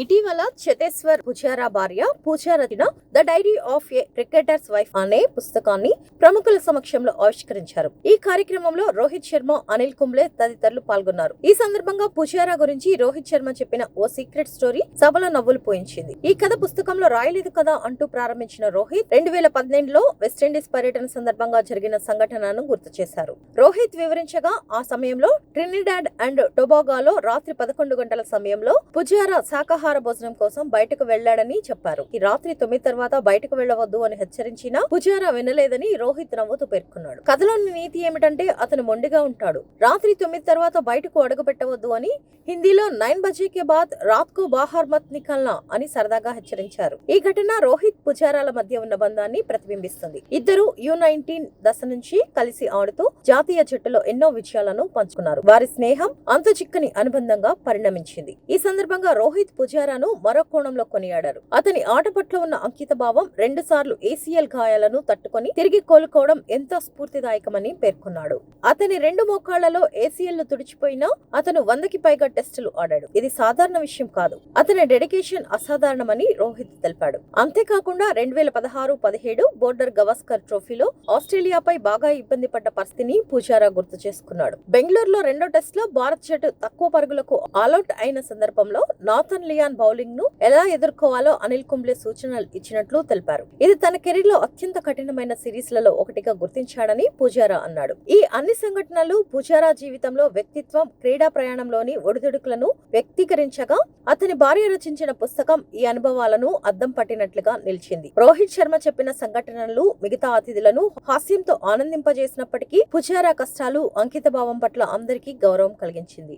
ఇటీవల చతేశ్వర్ పుజారా భార్య పూజా రచన the diary of a cricketer's wife అనే పుస్తకాన్ని ప్రముఖుల సమక్షంలో ఆవిష్కరించారు. ఈ కార్యక్రమంలో రోహిత్ శర్మ అనిల్ కుంబ్లే తదితరులు పాల్గొన్నారు. ఈ సందర్భంగా పుజారా గురించి రోహిత్ శర్మ చెప్పిన ఓ సీక్రెట్ స్టోరీ సభలో నవ్వులు పోయించింది. ఈ కథ పుస్తకంలో రాయలేదు కదా అంటూ ప్రారంభించిన రోహిత్ రెండు వేల పద్నెండులో వెస్టిండీస్ పర్యటన సందర్భంగా జరిగిన సంఘటనను గుర్తు చేశారు. రోహిత్ వివరించగా ఆ సమయంలో ట్రినిడాడ్ అండ్ టొబాగోలో రాత్రి పదకొండు గంటల సమయంలో పుజారా శాకాహార భోజనం కోసం బయటకు వెళ్ళాడని చెప్పారు. ఈ రాత్రి తొమ్మిది తర్వాత బయటకు వెళ్ళవద్దు అని హెచ్చరించినా పుజారా వినలేదని రోహిత్ నవ్వుతూ పేర్కొన్నాడు. కథలోని నీతి ఏమిటంటే అతను మొండిగా ఉంటాడు. రాత్రి తొమ్మిది తర్వాత బయటకు అడుగు పెట్టవద్దు అని హిందీలో నైన్ బజే కే బాద్ రాత్కు బాహర్ మత్ నికల్నా అని సరదాగా హెచ్చరించారు. ఈ ఘటన రోహిత్ పుజారాల మధ్య ఉన్న బంధాన్ని ప్రతిబింబిస్తుంది. ఇద్దరు యు నైన్టీన్ దశ నుంచి కలిసి ఆడుతూ జాతీయ జట్టులో ఎన్నో విజయాలను పంచుకున్నారు. వారి స్నేహం అంత చిక్కని అనుబంధంగా పరిణమించింది. ఈ సందర్భంగా రోహిత్ పుజారాను మరో కోణంలో కొనియాడారు. అతని ఆట పట్ల ఉన్న అంకిత భావం రెండు సార్లు ఏసీఎల్ గాయాలను తట్టుకొని తిరిగి కోలుకోవడం ఎంతో స్ఫూర్తిదాయకమని పేర్కొన్నాడు. అతని రెండు మోకాళ్ళలో ఏసీఎల్ తుడిచిపోయినా అతను వందకి పైగా టెస్టులు ఆడాడు. ఇది సాధారణ విషయం కాదు. అతని డెడికేషన్ అసాధారణమని రోహిత్ తెలిపాడు. అంతేకాకుండా రెండు వేల పదహారు పదిహేడు బోర్డర్ గవాస్కర్ ట్రోఫీలో ఆస్ట్రేలియాపై బాగా ఇబ్బంది పడ్డ పరిస్థితిని పూజారా గుర్తు చేసుకున్నాడు. బెంగళూరులో రెండో టెస్ట్లో భారత్ జట్టు తక్కువ పరుగులకు ఆల్అౌట్ అయిన సందర్భంలో నాథన్ లియాన్ బౌలింగ్ను ఎలా ఎదుర్కోవాలో అనిల్ కుంబ్లే సూచనలు ఇచ్చినట్లు తెలిపారు. ఇది తన కెరీర్లో అత్యంత కఠినమైన సిరీస్లలో ఒకటిగా గుర్తించాడని పూజారా అన్నాడు. ఈ అన్ని సంఘటనలు పూజారా జీవితంలో వ్యక్తిత్వం క్రీడా ప్రయాణంలోని ఒడిదుడుకులను వ్యక్తీకరించగా అతని భార్య రచించిన పుస్తకం ఈ అనుభవాలను అద్దం పట్టినట్లుగా నిలిచింది. రోహిత్ శర్మ చెప్పిన సంఘటనలు మిగతా అతిథులను హాస్యంతో ఆనందింపజేసినప్పటికీ పుజారా కష్టాలు అంకిత భావం పట్ల అందరికీ గౌరవం కలిగించింది.